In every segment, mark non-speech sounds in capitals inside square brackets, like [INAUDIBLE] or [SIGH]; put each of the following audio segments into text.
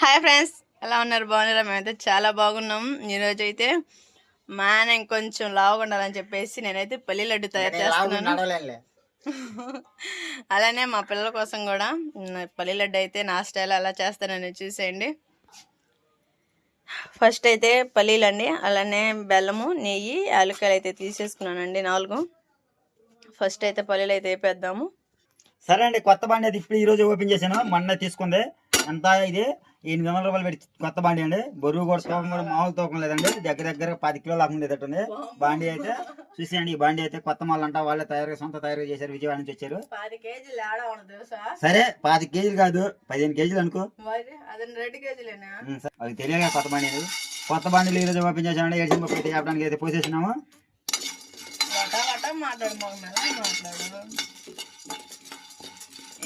Hi friends ఎలా ఉన్నారు? బాగున్నారా? మేమైతే చాలా బాగున్నాం. ఈరోజు అయితే మా ఆయన ఇంకొంచెం లావుగా ఉండాలని చెప్పేసి నేనైతే పల్లి లడ్డు తయారు చేస్తున్నాను. [LAUGHS] అలానే మా పిల్లల కోసం కూడా పల్లి లడ్డు అయితే నా స్టైల్ అలా చేస్తానని చూసేయండి. ఫస్ట్ అయితే పల్లీలు అండి అలానే బెల్లము నెయ్యి యాలక్కాయలు అయితే తీసేసుకున్నానండి నాలుగు. ఫస్ట్ అయితే పల్లీలు అయితే వేపేద్దాము. సరే అండి కొత్త బండి అది ఇప్పుడు ఈ రోజు ఓపెన్ చేశాను. మొన్న తీసుకుంది. ఎంత ఇది? ఎనిమిది వందల రూపాయలు పెట్టి కొత్త బండి అండి. బరువు కూడా తూకం కూడా మామూలు తూకం లేదండి. దగ్గర దగ్గర పది కిలోలు లాగా ఉండేటట్టుంది. బండి అయితే చూసేయండి ఈ బండి అయితే కొత్త మాల్ అంట. వాళ్ళే తయారు సొంత తయారు చేశారు విజయవాడ నుంచి వచ్చారు. సరే పాతి కేజీలు కాదు పదిహేను కేజీలు అనుకో. అదే తెలియదు కొత్త బండి కొత్త బండిలు ఈ రోజు ఓపెన్ చేశామండి ఏడు ముప్పై చెప్పడానికి అయితే పోసేసినాము.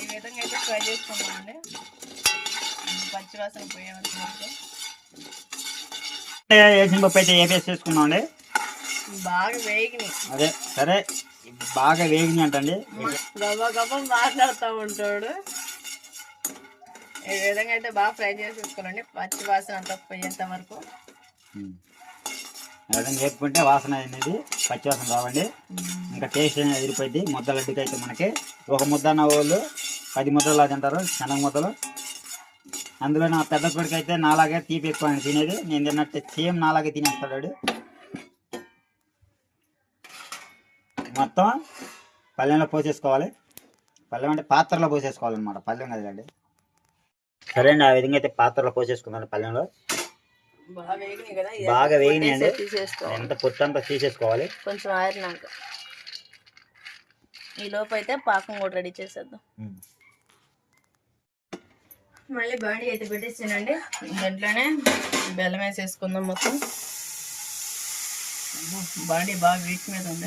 ఈ విధంగా అయితే చేసుకున్నామండి పచ్చివాసన వరకు ఏడు ముప్పై అయితే ఏపీఎస్ చేసుకున్నామండి బాగా వేగిని అదే సరే బాగా వేగినాయి అంటండి. గబా గబా మాట్లాడుతూ ఉంటాడు. ఈ విధంగా అయితే బాగా ఫ్రై చేసేసుకోవాలండి పచ్చి వాసన అంతా పోయేంత వరకు. అదే వేపుకుంటే వాసన అనేది పచ్చి వాసన రావండి ఇంకా టేస్ట్ అనేది ఎదిరిపోయింది ముద్ద లడ్డుకి అయితే మనకి ఒక ముద్ద అన్న వాళ్ళు పది ముద్దలు తింటారు. శనగ ముద్దలు. అందులో నా పెద్ద కొడుకు అయితే నాలాగే తీపి ఎక్కువ తినేది. నేను తిన్నట్టు సేమ్ నాలాగే తినేస్తాడు. మొత్తం పల్లెంలో పోసేసుకోవాలి. పల్లెం అంటే పాత్రలో పోసేసుకోవాలన్నమాట పల్లెం కదండి సరే అండి ఆ విధంగా అయితే పాత్రలో పోసేసుకున్నాను పల్లెంలో. బాగా వేగినాయండి ఎంత పొట్టంతా తీసేసుకోవాలి. కొంచెం ఆరినాక. ఈ లోపు అయితే పాకం కూడా రెడీ చేసేద్దాం. మళ్ళీ బాడీ అయితే పెట్టేసానండి దాంట్లోనే బెల్లం వేసేసుకుందాం మొత్తం. బాడీ బాగా వీక్ మీద ఉంది.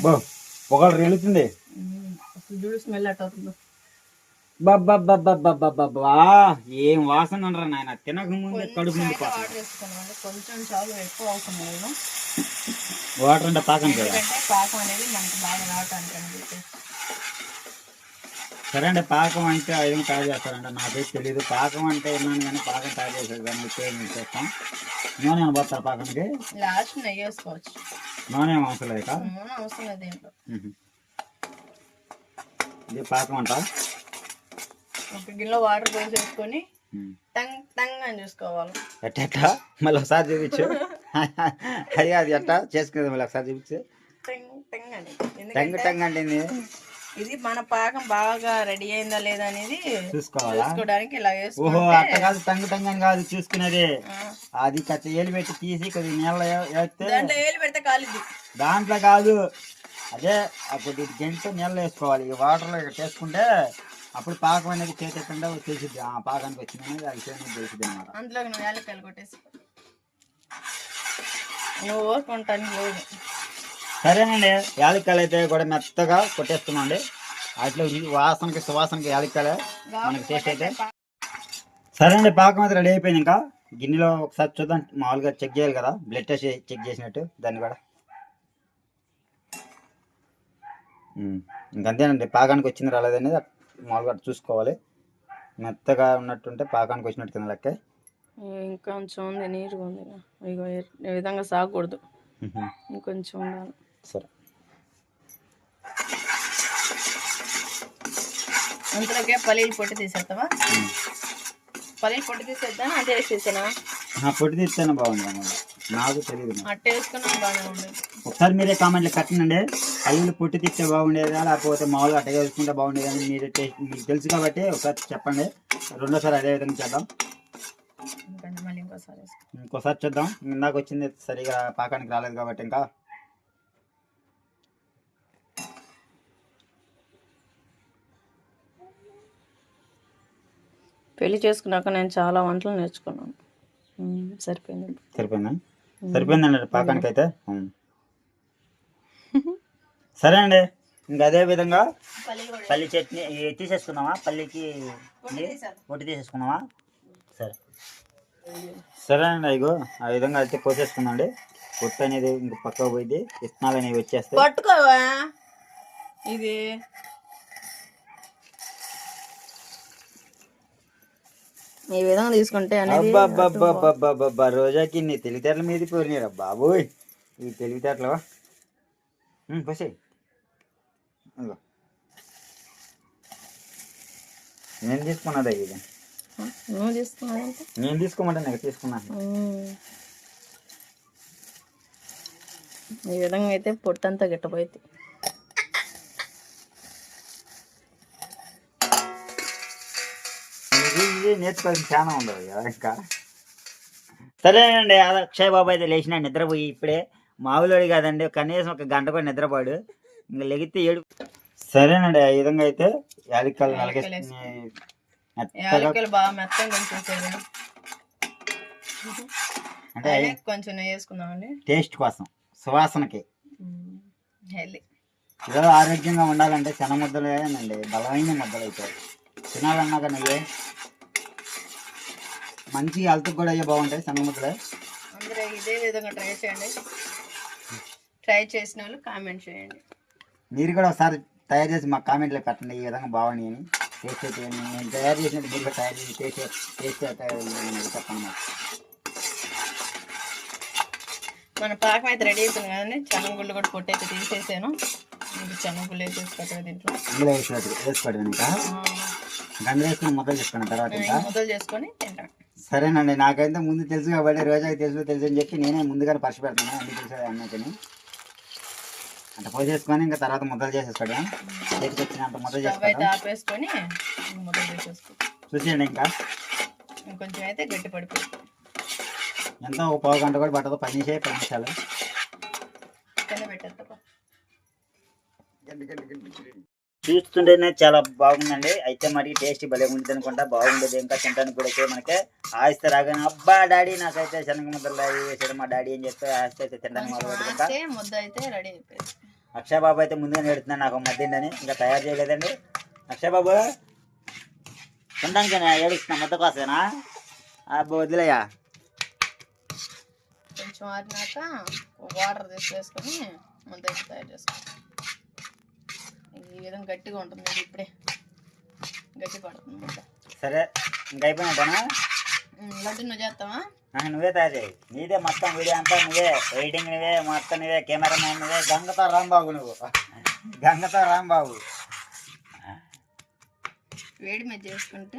ఒకళ్ళు రెలుతుంది చూడు స్మెల్ అట్ అవుతుంది. బాబా ఏం వాసన నాయన? తినక ముందు కడుపు వేసుకున్నామండి కొంచెం చాలు ఎక్కువ అవసరం లేదు. వాటర్ అంటే పాకం పాకం అనేది మనకి బాగా రావటానికి అని చెప్పేసి. సరే అండి పాకం అంటే విధంగా తయారు చేస్తారంట. నాకైతే తెలియదు పాకం అంటే విన్నాను కానీ పాకం తయారు చేసేది కానీ ఉపయోగం చేస్తాం. నూనె పోతారు పాకంకి లాస్ట్ నెయ్యి వేసుకోవచ్చు. నూనె ఏం అవసరం లేక నూనె అవసరం లేదు ఇది పాకం అంట. ఒక గిన్నెలో వాటర్ పోసేసుకొని టంగ్ టంగ్ అని చూసుకోవాలి. ఎట్ట మళ్ళీ ఒకసారి చూపించు. అది అది ఎట్ట? చేసుకునేది మళ్ళీ ఒకసారి చూపించు. టంగ్ టంగ్ అని. టంగ్ టంగ్ అంటే? ఇది మన పాకం బాగా రెడీ అయిందా లేదా అనేది చూసుకోవాలా? చూసుకోవడానికి ఇలా ఓహో అట్ట కాదు టంగ్ అని కాదు చూసుకునేది. అది కచ్చ ఏలు పెట్టి తీసి కొద్ది నీళ్ళ దాంట్లో ఏలు పెడితే కాలిద్ది. దాంట్లో కాదు. అదే కొద్ది గంట నీళ్ళు వేసుకోవాలి. వాటర్లో ఇక్కడ చేసుకుంటే అప్పుడు పాకం అనేది చేసేకుండా తెలిసిద్ది ఆ పాకానికి వచ్చింది అనేది అది తెలిసిద్ది అనమాట అందులోకి నువ్వు యాలక్కాయలు కొట్టేసి. నువ్వు ఊరుకుంటానికి లేదు. సరేనండి. యాలక్కాయలు అయితే కూడా మెత్తగా కొట్టేస్తున్నాండి వాటిలో రుచి- వాసనకి సువాసనకి యాలక్కాయలు మనకి టేస్ట్ అయితే. సరే అండి పాకం అయితే రెడీ అయిపోయింది ఇంకా. గిన్నెలో ఒకసారి చూద్దాం. మామూలుగా చెక్ చేయాలి కదా. బ్లడ్ టెస్ట్ చెక్ చేసినట్టు దాన్ని కూడా. ఇంకంతేనండి పాకానికి వచ్చింది రాలేదనేది మామూలుగా చూసుకోవాలి. మెత్తగా ఉన్నట్టుంటే పాకానికి వచ్చినట్టు కింద లెక్క ఇంకా కొంచెం ఉంది. నీరుగా ఉంది విధంగా సాగకూడదు. ఇంకొంచెం ఉండాలి. సరే. అంతలోకే పల్లీలు పొట్టి తీసేస్తావా? పల్లీలు పొట్టి తీసేద్దాం అంటే వేసేసానా పొట్టి తీస్తేనే బాగుంది నాకు తెలియదు. అట్ట వేసుకున్నా బాగానే ఒకసారి మీరే కామెంట్లు కట్టనండి అల్లులు పొట్టి తిస్తే బాగుండేదా? లేకపోతే మామూలుగా అట్టగా వేసుకుంటే బాగుండేది అని మీరు టేస్ట్ మీకు తెలుసు కాబట్టి ఒకసారి చెప్పండి. రెండోసారి అదే విధంగా చేద్దాం. ఇంకోసారి చూద్దాం. ఇందాక వచ్చింది సరిగా పాకానికి రాలేదు కాబట్టి ఇంకా. పెళ్ళి చేసుకున్నాక నేను చాలా వంటలు నేర్చుకున్నాను. సరిపోయింది. సరిపోయిందా? సరిపోయిందండి పాకానికి అయితే. సరే అండి ఇంకా అదే విధంగా పల్లి చట్నీ తీసేసుకుందామా? పల్లికి పొట్టి తీసేసుకుందామా? సరే. సరే అండి ఇగో ఆ విధంగా అయితే పోసేసుకుందండి పొట్టు అనేది ఇంక పక్కకు పోయింది విత్తనాలు అనేవి వచ్చేస్తాయి. పట్టుకోవా? ఇది ఈ విధంగా తీసుకుంటే అనేది రోజాకి నీ తెలివితేటల మీద పోయినారా బాబోయ్. ఈ తెలివితేటలు పోసే నేను తీసుకున్నదా ఇది? నువ్వు తీసుకున్నావంటే నేను తీసుకోమంటే నాకు ఉమ్. ఈ విధంగా అయితే పొట్టంతా గిట్టపోయింది ఇది నేర్చుకోవాల్సిన చాలా ఉండదు కదా ఇంకా. సరేనండి అదే అక్షయ్ బాబు అయితే లేచిన నిద్రపోయి ఇప్పుడే. మామూలుడు కాదండి కనీసం ఒక గంట కూడా నిద్రపోడు. ఇంకా లెగితే ఏడు. సరేనండి ఆ విధంగా అయితే యాలక్కలు నలగేసుకుని మెత్తగా. యాలక్కలు బాగా మెత్తగా కొంచెం అంటే కొంచెం నెయ్యి వేసుకుందామండి. టేస్ట్ కోసం సువాసనకి. హెల్దీ. ఆరోగ్యంగా ఉండాలంటే శన ముద్దలేనండి బలమైన ముద్దలు అవుతాయి తినాలన్నా కానీ మంచి హెల్త్ కూడా అయ్యే బాగుంటాయి శనగ ముద్దలే అందరూ ఇదే విధంగా ట్రై చేయండి. ట్రై చేసిన వాళ్ళు కామెంట్ చేయండి. మీరు కూడా ఒకసారి తయారు చేసి మా కామెంట్లో పెట్టండి ఈ విధంగా బాగుంది అని టేస్ట్ అయితే నేను తయారు చేసినట్టు మీరు కూడా తయారు చేసి టేస్ట్ టేస్ట్ చెప్పండి మన పాకం అయితే రెడీ అయిపోయింది కదండి. చెనగుళ్ళు కూడా పొట్టు అయితే తీసేసాను. చెనగుళ్ళు వేసేసి పెట్టారు దీంట్లో. ఇందులో వేసినట్టు వేసుకోవడం ఇంకా. గండ వేసుకుని ముద్దలు చేసుకున్న తర్వాత ఇంకా. ముద్దలు చేసుకొని తింటాం. సరేనండి నాకైతే ముందు తెలుసు కాబట్టి రోజాకి తెలుసు తెలుసు అని చెప్పి నేనే ముందుగానే పరిచి పెడతాను అన్ని తెలుసు అన్నట్టుని. అంత పోసేసుకొని ఇంకా తర్వాత ముద్దలు చేసేసుకోవడం చేతికి వచ్చినంత ముద్దలు చేసేసుకో. చూసేయండి ఇంకా. ఇంకొంచెం అయితే గట్టి పడిపోయింది ఎంతో ఒక పావు గంట కూడా పట్టదు పది నిమిషాలు కింద పెట్టేస్తా చూస్తుంటేనే చాలా బాగుందండి. అయితే మరి టేస్ట్ భలే ఉంటుంది అనుకుంటా. బాగుండేది ఇంకా తినడానికి కూడా అయితే మనకి ఆయిస్తే రాగానే అబ్బా డాడీ నాకైతే శనగ ముద్దలు వేసాడు మా డాడీ అని చెప్పి ఆయిస్తే అయితే తినడానికి మొదలు పెట్టుకుంటా అంటే ముద్ద అయితే రెడీ అయిపోయింది. అక్షయ్ బాబు అయితే ముందుగా నేడుతున్నాను నాకు మద్దిందని ఇంకా తయారు చేయలేదండి. అక్షయ్ బాబు తినడానికి ఏడుస్తున్నా ముద్ద కోసేనా అబ్బో వదిలేయా? కొంచెం ఆరినాక వాటర్ తీసేసుకొని ముద్ద తయారు చేసుకోవాలి ఈ విధంగా గట్టిగా ఉంటుంది ఇప్పుడే గట్టి పడుతుంది సరే ఇంకా అయిపోయినట్టేనా ఉమ్, లడ్డు నువ్వు చేస్తావా? నువ్వే తయారు చేయి. నీదే మొత్తం వీడియో అంతా నువ్వే ఎడిటింగ్ నువ్వే మొత్తం నువ్వే కెమెరామ్యాన్ నువ్వే గంగతో రాంబాబు నువ్వు. గంగతో రాంబాబు. వేడి మీద చేసుకుంటే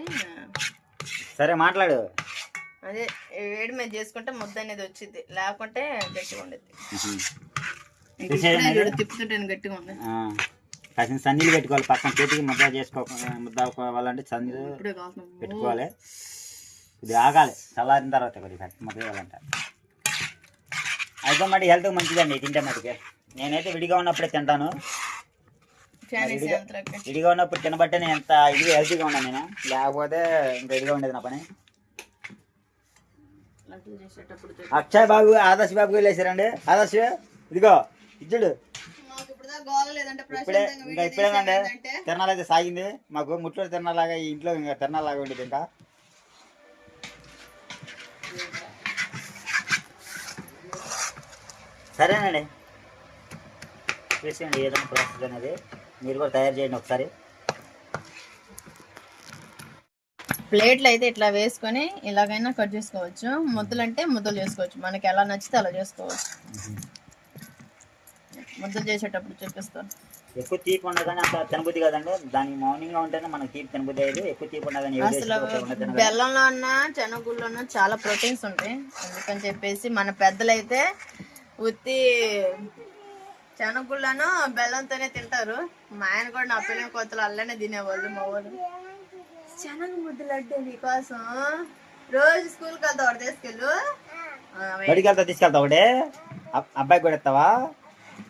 సరే మాట్లాడు. అదే వేడి మీద చేసుకుంటే ముద్ద అనేది వచ్చింది లేకుంటే గట్టిగా ఉండేది. తిప్పుతుంటే గట్టిగా ఉంది. ఆ, కాసిన సన్నీళ్ళు పెట్టుకోవాలి. పక్కన చేతికి ముద్ద చేసుకో ముద్ద అవ్వాలంటే సన్నీళ్ళు పెట్టుకోవాలి. ఇది ఆగాలి. చల్లారిన తర్వాత కొద్దిగా ముద్ద వేయాలంటే అయితే మరి హెల్త్ మంచిదండి. తింటే మటుకే. నేనైతే విడిగా ఉన్నప్పుడే తింటాను. విడిగా ఉన్నప్పుడు తినబట్టే నేను ఎంత ఇది హెల్తీగా ఉన్నాను నేను. లేకపోతే ఇంకా ఇదిగా ఉండేది నా పని. అక్షయ్ బాబు ఆదర్శ్ బాబు లేచారండి ఆదర్శ్ ఇదిగో ఇచ్చుడు ఇప్పుడు గోల లేదంటే ఇప్పుడే ఇంకా తిరణాలు అయితే సాగింది. మాకు ముట్లో తిరణాలాగా ఈ ఇంట్లో ఇంకా తిరణాలాగా ఉండేది ఇంకా. సరేనండి. చేసేయండి ఏదైనా ప్రాసెస్ అనేది. మీరు కూడా తయారు చేయండి ఒకసారి. ప్లేట్లు అయితే ఇట్లా వేసుకొని ఇలాగైనా కట్ చేసుకోవచ్చు. ముద్దలు అంటే ముద్దలు చేసుకోవచ్చు. మనకి ఎలా నచ్చితే అలా చేసుకోవచ్చు. ముద్దలు చేసేటప్పుడు చూపిస్తాను ఎక్కువ తీపి ఉండదని అంత తినబుద్ధి కదండి. దానికి మౌనంగా ఉంటేనే మనకి తీపి తినబుద్ధి అయ్యేది. ఎక్కువ తీపి ఉండదని ఏం అసలు. బెల్లంలో ఉన్న శనగుల్లోనూ చాలా ప్రోటీన్స్ ఉంటాయి. అందుకని చెప్పేసి మన పెద్దలైతే ఉత్తి శనగుళ్ళను బెల్లంతోనే తింటారు. మా ఆయన కూడా నా పిల్లల కొత్తలు అల్లనే తినేవాళ్ళు మా వాళ్ళు శనగ ముద్దలు అంటే నీకోసం. రోజు స్కూల్కి వెళ్తా ఒకటి తీసుకెళ్ళు. తీసుకెళ్తావు ఒకటే అబ్- అబ్బాయికి కూడా ఇస్తావా?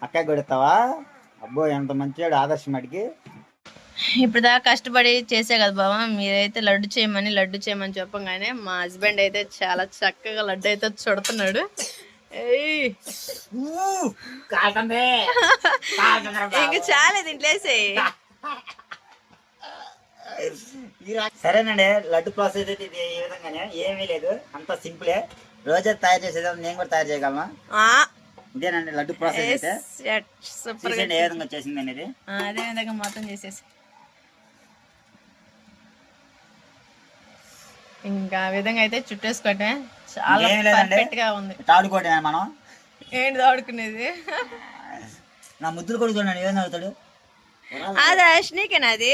అక్కకి కూడా ఇస్తావా అబ్బో ఎంత మంచివాడు ఆదర్శం అడిగి ఇప్పుడు దాకా కష్టపడి చేసే కదా బాబా మీరైతే లడ్డు చేయమని లడ్డు చేయమని చెప్పగానే మా హస్బెండ్ అయితే చాలా చక్కగా లడ్డు అయితే చుడుతున్నాడు. ఏయ్. [LAUGHS] ఇంక చాలా తింట్లేసే. సరేనండి లడ్డు ప్రాసెస్ అయితే ఇది ఈ విధంగానే. ఏమీ లేదు అంత సింపులే. రోజు తయారు చేసేది నేను కూడా తయారు చేయగలమా ఇదేనండి లడ్డు ప్రాసెస్ అయితే. సూపర్గా ఏ విధంగా వచ్చేసింది అనేది. ఆ, అదే విధంగా మొత్తం చేసేసి. ఇంకా విధంగా అయితే చుట్టేసుకోవటమే చాలా. పర్ఫెక్ట్గా ఉంది. తాడుకోటే మనం? ఏంటి ఆడుకునేది నా ముద్దులు కూడా చూడండి ఏదైనా అవుతాడు అది అశ్నీకేనా అది?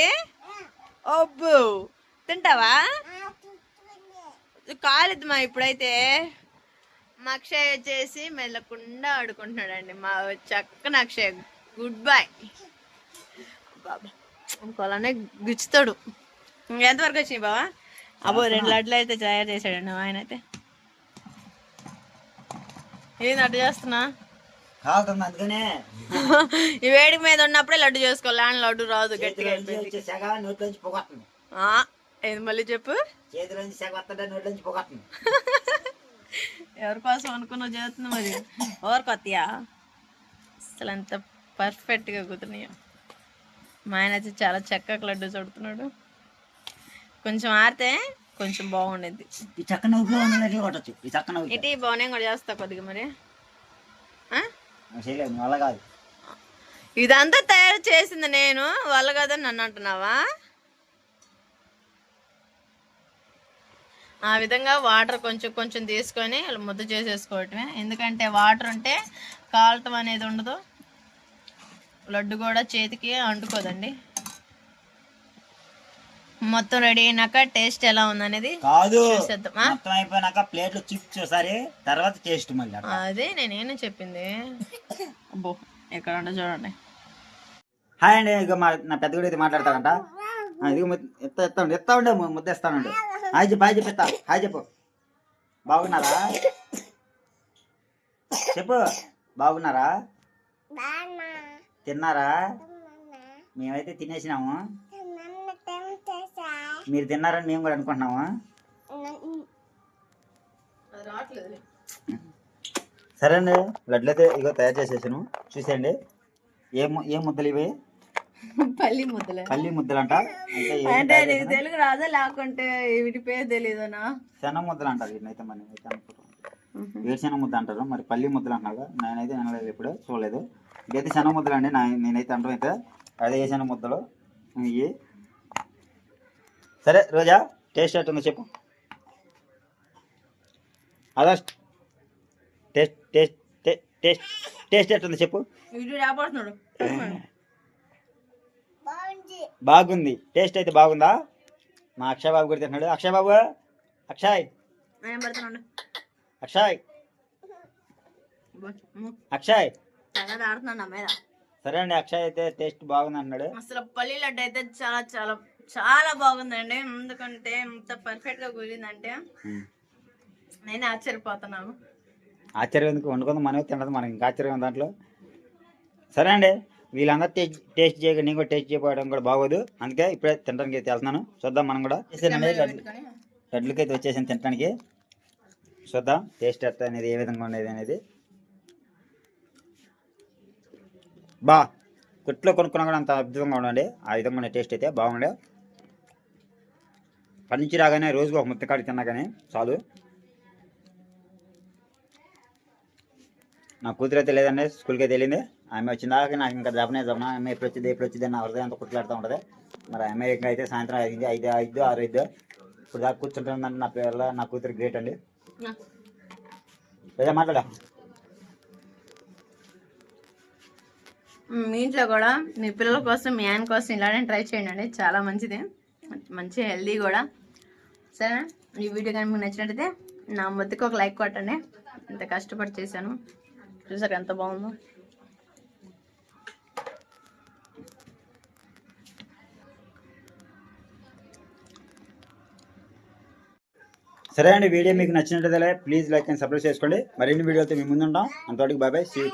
అబ్బో తింటావా? కాలేదు మా ఇప్పుడైతే? మా అక్షయ్ వచ్చేసి మెల్లకుండా ఆడుకుంటున్నాడండి. మా చక్కన అక్షయ్. గుడ్ బాయ్ బాబా ఇంకోలానే గుచ్చుతాడు. ఎంతవరకు వచ్చినాయి బావా? అబ్బో రెండు లడ్లు అయితే తయారు చేశాడండి ఆయన అయితే. ఏంది అట్టు చేస్తున్నా? ఈ వేడికి మీద ఉన్నప్పుడే లడ్డు చేసుకోవాలి. లడ్డు రాదు గట్టిగా ఏది మళ్ళీ చెప్పు? చేతిలోంచి సెగ వస్తుంటే నోట్లోంచి పొగొస్తుంది [LAUGHS] ఎవరి కోసం అనుకున్నావు చేస్తుంది మరి? ఎవరు కొత్తయా అసలు ఎంత పర్ఫెక్ట్గా కుదిరినాయో. మా ఆయన అయితే చాలా చక్కగా లడ్డు చూడుతున్నాడు. కొంచెం ఆరితే కొంచెం బాగుండేది. ఈ చక్క కొట్టచ్చు. ఈ చక్క ఇటీ బాగున్నాయి కూడా చేస్తా కొద్దిగా మరి. కాదు. ఇదంతా తయారు చేసింది నేను వాళ్ళ కదా నన్ను అంటున్నావా? ఆ విధంగా వాటర్ కొంచెం కొంచెం తీసుకొని ముద్ద చేసేసుకోవటమే. ఎందుకంటే వాటర్ ఉంటే కాలటం అనేది ఉండదు. లడ్డు కూడా చేతికి అంటుకోదండి. మొత్తం రెడీ అయినాక టేస్ట్ ఎలా ఉందనేది కాదు? మొత్తం అయిపోయినాక ప్లేట్లు ఒకసారి తర్వాత టేస్ట్ మళ్ళీ. అదే నేనేనా చెప్పింది? అబ్బో ఎక్కడ ఉందో చూడండి. హాయ్ అండి ఇక మా నా పెద్ద కూడా అయితే మాట్లాడతాడంట. ముద్ద- ఎత్త ఎత్తా ఉండు ఎత్తా ఉండే ముద్ద ఇస్తానుండు హాయ్ చెప్పు హాయ్ చెప్పు ఎత్తా హాయ్ చెప్పు. బాగున్నారా? చెప్పు. బాగున్నారా? తిన్నారా? మేమైతే తినేసినాము. మీరు తిన్నారని మేము కూడా అనుకుంటున్నాము. సరే అండి లడ్లు అయితే ఇగో తయారు చేసేసాను చూసేయండి. ఏ ఏ ముద్దలు ఇవి? పల్లి ముద్దలే? పల్లి ముద్దలు అంట అంటే నీకు? తెలుగు రాదా లేకుంటే వీటి పేరు తెలియదనా శనగ ముద్దలు అంటారు వీటినైతే మరి అయితే అనుకుంటాం. ముద్ద అంటారు మరి పల్లి ముద్దలు కదా. నేనైతే వినలేదు ఇప్పుడు చూడలేదు. ఇదైతే శనగ ముద్దలు అండి నేనైతే అంటాం అయితే. అదే శనగ ముద్దలు ఇవి. సరే రోజా టేస్ట్ ఎట్టుందో చెప్పు. Others taste taste taste taste ఎట్టుందో చెప్పు. బాగుంది. టేస్ట్ అయితే బాగుందా? మా అక్షయ్ బాబు కూడా తింటున్నాడు అక్షయ్. బాబు అక్షయ్. అక్షయ్ అక్షయ్. సరే అండి అక్షయ్ అయితే టేస్ట్ బాగుంది అన్నాడు అసలు పల్లి లడ్డు అయితే చాలా చాలా చాలా బాగుందండి. ఎందుకంటే ఇంత పర్ఫెక్ట్గా కుదిరిందంటే నేను ఆశ్చర్యపోతున్నాను. ఆశ్చర్యం ఎందుకు? వండుకుందాం మనమే తినదు మనకి ఇంకా ఆశ్చర్యం దాంట్లో. సరే అండి వీళ్ళందరూ టేస్ట్ టేస్ట్ చేయక నేను కూడా టేస్ట్ చేయకపోవడం కూడా బాగోదు. అందుకే ఇప్పుడే తినడానికి అయితే వెళ్తున్నాను. చూద్దాం మనం కూడా. లడ్లకి అయితే వచ్చేసాను తినడానికి చూద్దాం టేస్ట్ ఎట్లా అనేది ఏ విధంగా ఉండేది అనేది. బా కొట్లో కొనుక్కున్నా కూడా అంత అద్భుతంగా ఉండండి. ఆ విధంగా ఉండే టేస్ట్ అయితే బాగుండే. పంచి రాగానే రోజుకు ఒక ముత్తకాడి తిన్నా కానీ చాలు. నా కూతురు అయితే లేదండి స్కూల్కి అయితే వెళ్ళింది. ఆమె వచ్చిందాక నాకు ఇంకా జపనే జపన ఆమె ఎప్పుడు వచ్చింది ఎప్పుడు వచ్చింది నా హృదయం అంతా కుట్లాడుతూ ఉంటుంది. మరి ఆమె ఇంకా అయితే సాయంత్రం ఐదు ఐదు ఐదు ఆరు ఐదు. ఇప్పుడు దాకా కూర్చుంటుందంటే నా పిల్ల నా కూతురు గ్రేట్ అండి. లేదా మాట్లాడా. మీ ఇంట్లో కూడా మీ పిల్లల కోసం మీ ఆయన కోసం ఇలానే ట్రై చేయండి అండి. చాలా మంచిది. మంచి హెల్దీ కూడా. సరే ఈ వీడియో కానీ మీకు నచ్చినట్టయితే నా మొత్తికి ఒక లైక్ కొట్టండి. ఇంత కష్టపడి చేశాను. చూసారు ఎంత బాగుందో? సరే అండి వీడియో మీకు నచ్చినట్లయితే ప్లీజ్ లైక్ అండ్ సబ్స్క్రైబ్ చేసుకోండి. మరిన్ని వీడియోతో మేము ముందుంటాం. అంతవరకు బాయ్ బాయ్ సీ యూ